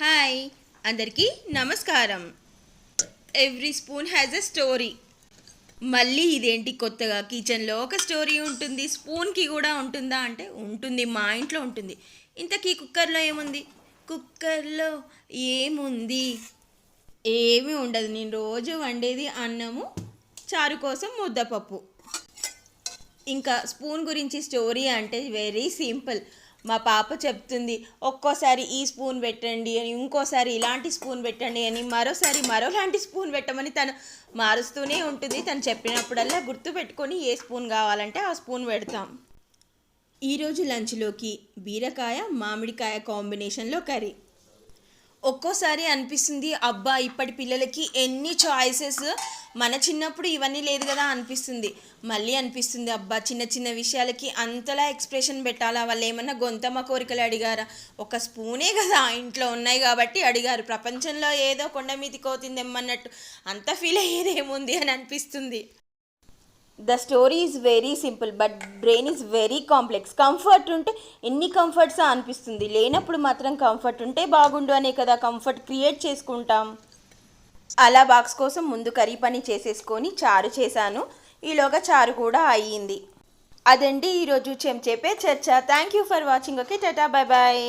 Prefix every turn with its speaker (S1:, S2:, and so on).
S1: Hi అందరికీ నమస్కారం. Every spoon has a story. మళ్ళీ ఇదేంటి కొత్తగా? కిచెన్లో ఒక స్టోరీ ఉంటుంది స్పూన్కి కూడా ఉంటుందా అంటే ఉంటుంది మా ఇంట్లో ఉంటుంది. ఇంతకీ కుక్కర్లో ఏముంది? కుక్కర్లో ఏముంది? ఏమీ ఉండదు. నేను రోజు వండేది అన్నము చారు కోసం ముద్దపప్పు. ఇంకా స్పూన్ గురించి స్టోరీ అంటే వెరీ సింపుల్. మా పాప చెప్తుంది ఒక్కోసారి ఈ స్పూన్ పెట్టండి అని ఇంకోసారి ఇలాంటి స్పూన్ పెట్టండి అని మరోసారి మరోలాంటి స్పూన్ పెట్టమని తను మారుస్తూనే ఉంటుంది. తను చెప్పినప్పుడల్లా గుర్తు పెట్టుకొని ఏ స్పూన్ కావాలంటే ఆ స్పూన్ పెడతాం. ఈరోజు లంచ్లోకి బీరకాయ మామిడికాయ కాంబినేషన్లో కర్రీ. ఒక్కోసారి అనిపిస్తుంది అబ్బా ఇప్పటి పిల్లలకి ఎన్ని చాయిసెస్ మన చిన్నప్పుడు ఇవన్నీ లేదు కదా అనిపిస్తుంది. మళ్ళీ అనిపిస్తుంది అబ్బా చిన్న చిన్న విషయాలకి అంతలా ఎక్స్ప్రెషన్ పెట్టాలా? వాళ్ళు ఏమన్నా గొంతమ్మ కోరికలు అడిగారా? ఒక స్పూనే కదా ఇంట్లో ఉన్నాయి కాబట్టి అడిగారు. ప్రపంచంలో ఏదో కొండ మీది కోతింది అంత ఫీల్ అయ్యేది ఏముంది అని అనిపిస్తుంది. The story is very simple but brain is very complex comfort ఉంటే ఎన్ని కంఫర్ట్స్ అనిపిస్తుంది? లేనప్పుడు మాత్రం కంఫర్ట్ ఉంటే బాగుండు అనే కదా కంఫర్ట్ క్రియేట్ చేసుకుంటాం. అలా బాక్స్ కోసం ముందు కర్రీ పని చేసేసుకొని చారు చేశాను. ఈలోగా చారు కూడా అయ్యింది. అదండి ఈరోజు చెంచేపే చర్చ. Thank you for watching okay tata bye bye